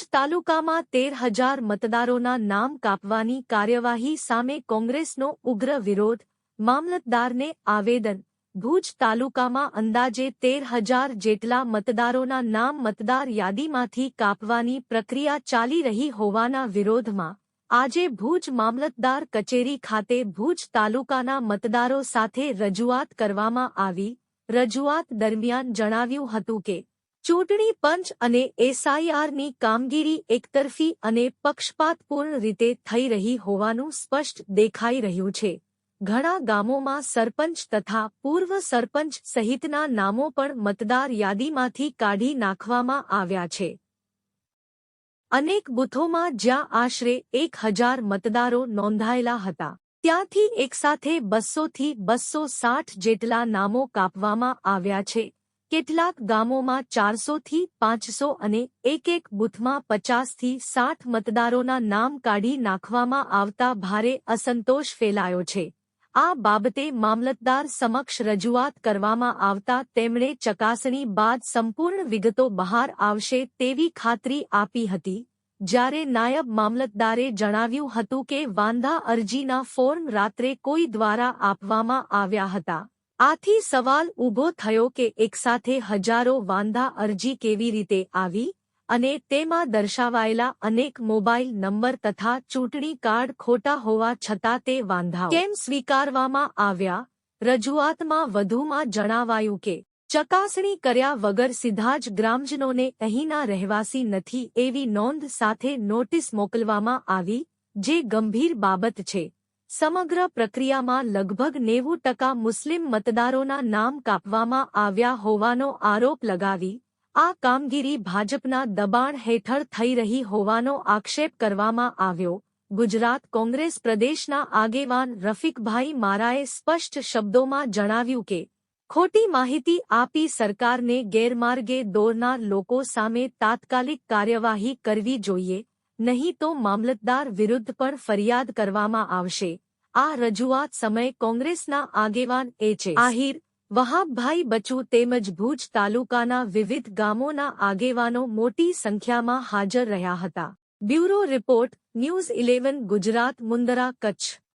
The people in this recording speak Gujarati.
ભુજ તાલુકામાં તેર હજાર મતદારોના નામ કાપવાની કાર્યવાહી સામે કોંગ્રેસનો ઉગ્ર વિરોધ, મામલતદારને આવેદન, ભુજ તાલુકામાં અંદાજે તેર હજાર જેટલા મતદારોના નામ મતદાર યાદીમાંથી કાપવાની પ્રક્રિયા ચાલી રહી હોવાના વિરોધમાં, આજે ભુજ મામલતદાર કચેરી ખાતે ભુજ તાલુકાના મતદારો સાથે રજૂઆત કરવામાં આવી. રજૂઆત દરમિયાન જણાવ્યું હતું કે ચૂંટણી પંચ અને એસઆઈઆરની કામગીરી એકતરફી અને પક્ષપાતપૂર્ણ રીતે થઈ રહી હોવાનું સ્પષ્ટ દેખાઈ રહ્યું છે. ઘણા ગામોમાં સરપંચ તથા પૂર્વ સરપંચ સહિતના નામો પણ મતદાર યાદીમાંથી કાઢી નાખવામાં આવ્યા છે. અનેક બૂથોમાં જ્યાં આશરે એક હજાર મતદારો નોંધાયેલા હતા, ત્યાંથી એકસાથે બસોથી બસો સાઠ જેટલા નામો કાપવામાં આવ્યા છે. કેટલાક ગામોમાં ચારસોથી પાંચસો અને એક એક બૂથમાં પચાસથી સાઠ મતદારોના નામ કાઢી નાખવામાં આવતા ભારે અસંતોષ ફેલાયો છે. આ બાબતે મામલતદાર સમક્ષ રજૂઆત કરવામાં આવતા તેમણે ચકાસણી બાદ સંપૂર્ણ વિગતો બહાર આવશે તેવી ખાતરી આપી હતી. જ્યારે નાયબ મામલતદારે જણાવ્યું હતું કે વાંધા અરજીના ફોર્મ રાત્રે કોઈ દ્વારા આપવામાં આવ્યા હતા. આથી સવાલ ઊભો થયો કે એકસાથે હજારો વાંધા અરજી કેવી રીતે આવી અને તેમાં દર્શાવાયેલા અનેક મોબાઈલ નંબર તથા ચૂંટણી કાર્ડ ખોટા હોવા છતાં તે વાંધા કેમ સ્વીકારવામાં આવ્યા? રજૂઆતમાં વધુમાં જણાવાયું કે ચકાસણી કર્યા વગર સીધા જ ગ્રામજનોને અહીંના રહેવાસી નથી એવી નોંધ સાથે નોટિસ મોકલવામાં આવી, જે ગંભીર બાબત છે. સમગ્ર પ્રક્રિયામાં લગભગ નેવું ટકા મુસ્લિમ મતદારોના નામ કાપવામાં આવ્યા હોવાનો આરોપ લગાવી, આ કામગીરી ભાજપના દબાણ હેઠળ થઈ રહી હોવાનો આક્ષેપ કરવામાં આવ્યો. ગુજરાત કોંગ્રેસ પ્રદેશના આગેવાન રફીકભાઈ મારાએ સ્પષ્ટ શબ્દોમાં જણાવ્યું કે, ખોટી માહિતી આપી સરકારને ગેરમાર્ગે દોરનાર લોકો સામે તાત્કાલિક કાર્યવાહી કરવી જોઈએ. નહીં તો મામલતદાર વિરુદ્ધ પણ ફરિયાદ કરવામાં આવશે. આ રજૂઆત સમય કોંગ્રેસના આગેવાન એ છે. આહિર, વહાબભાઈ બચુ તેમજ ભુજ તાલુકાના વિવિધ ગામોના આગેવાનો મોટી સંખ્યામાં હાજર રહ્યા હતા. Bureau report, news eleven Gujarat, Mundra Kutch.